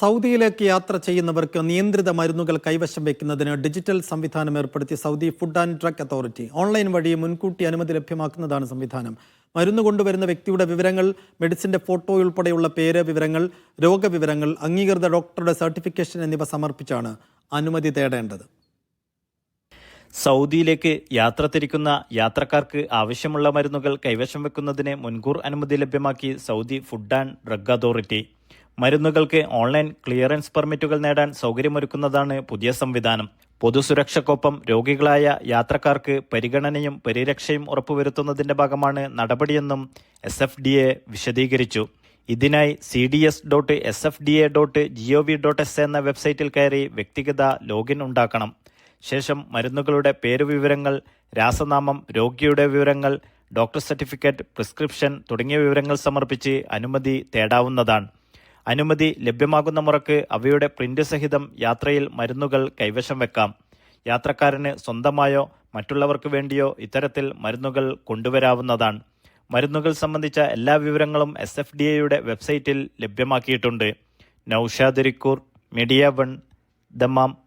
സൗദിയിലേക്ക് യാത്ര ചെയ്യുന്നവർക്ക് നിയന്ത്രിത മരുന്നുകൾ കൈവശം വയ്ക്കുന്നതിന് ഡിജിറ്റൽ സംവിധാനം ഏർപ്പെടുത്തി Saudi food and drug authority. Online വഴി മുൻകൂട്ടി അനുമതി ലഭ്യമാക്കുന്നതാണ് സംവിധാനം. മരുന്ന് കൊണ്ടുവരുന്ന വ്യക്തിയുടെ വിവരങ്ങൾ മെഡിസിന്റെ ഫോട്ടോ ഉൾപ്പെടെയുള്ള പേര് വിവരങ്ങൾ രോഗവിവരങ്ങൾ അംഗീകൃത ഡോക്ടറുടെ സർട്ടിഫിക്കേഷൻ എന്നിവ സമർപ്പിച്ചാണ് അനുമതി തേടേണ്ടത്. സൗദിയിലേക്ക് യാത്ര തിരിക്കുന്ന യാത്രക്കാർക്ക് ആവശ്യമുള്ള മരുന്നുകൾ കൈവശം വെക്കുന്നതിന് മുൻകൂർ അനുമതി ലഭ്യമാക്കി Saudi food and drug authority. മരുന്നുകൾക്ക് ഓൺലൈൻ ക്ലിയറൻസ് പെർമിറ്റുകൾ നേടാൻ സൗകര്യമൊരുക്കുന്നതാണ് പുതിയ സംവിധാനം. പൊതുസുരക്ഷയ്ക്കൊപ്പം രോഗികളായ യാത്രക്കാർക്ക് പരിഗണനയും പരിരക്ഷയും ഉറപ്പുവരുത്തുന്നതിന്റെ ഭാഗമാണ് നടപടിയെന്നും എസ് എഫ് ഡി എ വിശദീകരിച്ചു. ഇതിനായി C D S dot S F D A dot G O V dot S എന്ന വെബ്സൈറ്റിൽ കയറി വ്യക്തിഗത ലോഗിൻ ഉണ്ടാക്കണം. ശേഷം മരുന്നുകളുടെ പേരുവിവരങ്ങൾ രാസനാമം രോഗിയുടെ വിവരങ്ങൾ ഡോക്ടർ സർട്ടിഫിക്കറ്റ് പ്രിസ്ക്രിപ്ഷൻ തുടങ്ങിയ വിവരങ്ങൾ സമർപ്പിച്ച് അനുമതി തേടാവുന്നതാണ്. അനുമതി ലഭ്യമാകുന്ന മുറക്ക് അവയുടെ പ്രിന്റ് സഹിതം യാത്രയിൽ മരുന്നുകൾ കൈവശം വെക്കാം. യാത്രക്കാരന് സ്വന്തമായോ മറ്റുള്ളവർക്ക് വേണ്ടിയോ ഇത്തരത്തിൽ മരുന്നുകൾ കൊണ്ടുവരാവുന്നതാണ്. മരുന്നുകൾ സംബന്ധിച്ച എല്ലാ വിവരങ്ങളും എസ് എഫ് ഡി എയുടെ വെബ്സൈറ്റിൽ ലഭ്യമാക്കിയിട്ടുണ്ട്. നൌഷാദിരിക്കൂർ മീഡിയ വൺ ദമാം.